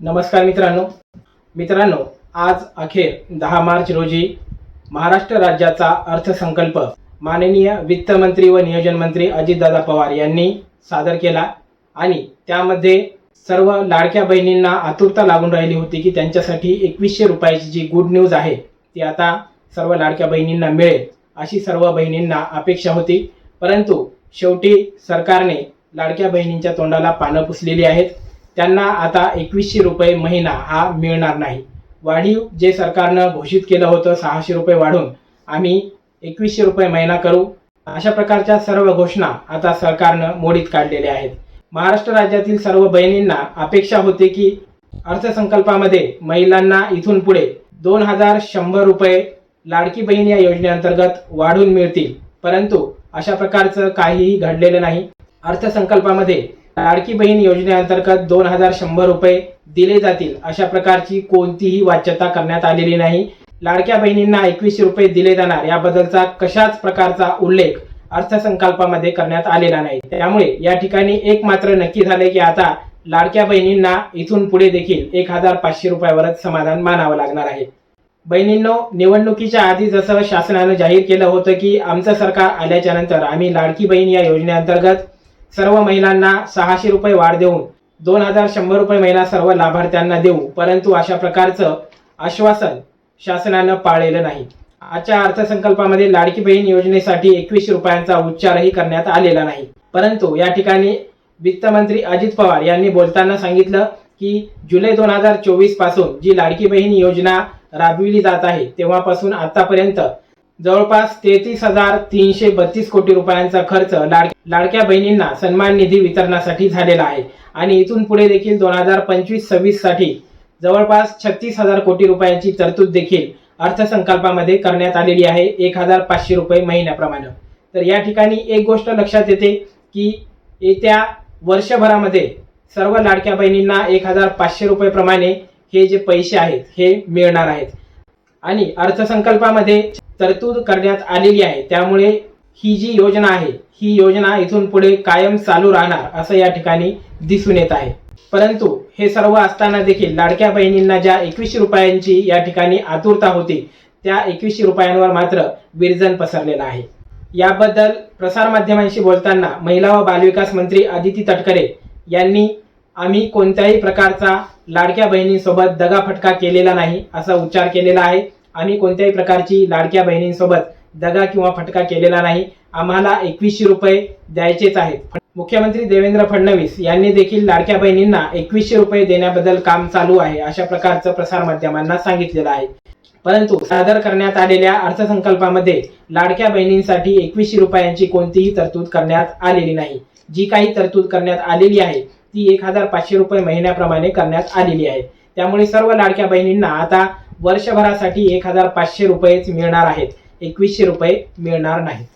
नमस्कार मित्रांनो. मित्रांनो आज अखेर दहा मार्च रोजी महाराष्ट्र राज्याचा अर्थसंकल्प माननीय वित्तमंत्री व नियोजन मंत्री अजितदादा पवार यांनी सादर केला आणि त्यामध्ये सर्व लाडक्या बहिणींना आतुरता लागून राहिली होती की त्यांच्यासाठी एकवीसशे रुपयाची जी गुड न्यूज आहे ती आता सर्व लाडक्या बहिणींना मिळेल अशी सर्व बहिणींना अपेक्षा होती. परंतु शेवटी सरकारने लाडक्या बहिणींच्या तोंडाला पानं पुसलेली आहेत. त्यांना आता एकवीसशे रुपये महिना हा मिळणार नाही. वाढीव जे सरकारनं घोषित केलं होतं सहाशे रुपये वाढून आम्ही एकवीसशे रुपये महिना करू. अशा प्रकारच्या सर्व घोषणा आता सरकारनं मोडीत काढलेल्या आहेत. महाराष्ट्र राज्यातील सर्व बहिणींना अपेक्षा होती की अर्थसंकल्पामध्ये महिलांना इथून पुढे दोन हजार शंभर रुपये लाडकी बहीण या योजनेअंतर्गत वाढून मिळतील. परंतु अशा प्रकारचं काहीही घडलेलं नाही. अर्थसंकल्पामध्ये लाडकी बहीण योजनेअंतर्गत दोन हजार शंभर रुपये दिले जातील अशा प्रकारची कोणतीही वाच्यता करण्यात आलेली नाही. लाडक्या बहिणींना एकवीसशे रुपये दिले जाणार याबद्दलचा कशाच प्रकारचा उल्लेख अर्थसंकल्पामध्ये करण्यात आलेला नाही. त्यामुळे या ठिकाणी एक मात्र नक्की झाले की आता लाडक्या बहिणींना इथून पुढे देखील एक हजार पाचशे रुपयावरच समाधान मानावं लागणार आहे. बहिणींनो निवडणुकीच्या आधी जसं शासनानं जाहीर केलं होतं की आमचं सरकार आल्याच्यानंतर आम्ही लाडकी बहीण या योजनेअंतर्गत सर्व महिलांना सहाशे रुपये वाढ देऊन दोन हजार शंभर रुपये महिना सर्व लाभार्थ्यांना देऊ. परंतु अशा प्रकारचं आश्वासन शासनानं पाळलेलं नाही. आजच्या अर्थसंकल्पामध्ये लाडकी बहीण योजनेसाठी एकवीसशे रुपयांचा उच्चारही करण्यात आलेला नाही. परंतु या ठिकाणी वित्तमंत्री अजित पवार यांनी बोलताना सांगितलं की जुलै दोन हजार चोवीसपासून जी लाडकी बहीण योजना राबविली जात आहे तेव्हापासून आतापर्यंत जवळपास तेहतीस हजार तीनशे बत्तीस कोटी रुपयांचा खर्च लाड लाडक्या बहिणींना सन्मान निधी वितरणासाठी झालेला आहे. आणि इथून पुढे देखील दोन हजार पंचवीस सव्वीससाठी जवळपास छत्तीस हजार कोटी रुपयांची तरतूद देखील अर्थसंकल्पामध्ये करण्यात आलेली आहे एक हजार पाचशे रुपये महिन्याप्रमाणे. तर या ठिकाणी एक गोष्ट लक्षात येते की येत्या वर्षभरामध्ये सर्व लाडक्या बहिणींना एक हजार पाचशे रुपये प्रमाणे हे जे पैसे आहेत हे मिळणार आहेत. आणि अर्थसंकल्पामध्ये तरतूद करण्यात आलेली आहे. त्यामुळे ही जी योजना आहे ही योजना इथून पुढे कायम चालू राहणार असं या ठिकाणी दिसून येत आहे. परंतु हे सर्व असताना देखील लाडक्या बहिणींना ज्या एकवीसशे रुपयांची या ठिकाणी आतुरता होती त्या एकवीसशे रुपयांवर मात्र विरजन पसरलेलं आहे. याबद्दल प्रसारमाध्यमांशी बोलताना महिला व बालविकास मंत्री आदिती तटकरे यांनी आम्ही कोणत्याही प्रकारचा लाडक्या बहिणींसोबत दगाफटका केलेला नाही असा उच्चार केलेला आहे. आम्ही कोणत्याही प्रकारची लाडक्या बहिणींसोबत दगा किंवा फटका केलेला नाही. आम्हाला एकवीसशे रुपये द्यायचेच आहेत. मुख्यमंत्री देवेंद्र फडणवीस यांनी देखील लाडक्या बहिणींना एकवीसशे रुपये देण्याबद्दल काम चालू आहे अशा प्रकारचं प्रसारमाध्यमांना सांगितलेलं आहे. परंतु सादर करण्यात आलेल्या अर्थसंकल्पामध्ये लाडक्या बहिणींसाठी एकवीसशे रुपयांची कोणतीही तरतूद करण्यात आलेली नाही. जी काही तरतूद करण्यात आलेली आहे ती एक हजार पाचशे रुपये महिन्याप्रमाणे करण्यात आलेली आहे. त्यामुळे सर्व लाडक्या बहिणींना आता वर्षभरासाठी एक हजार पाचशे रुपयेच मिळणार आहेत. एकवीसशे रुपये मिळणार नाहीत.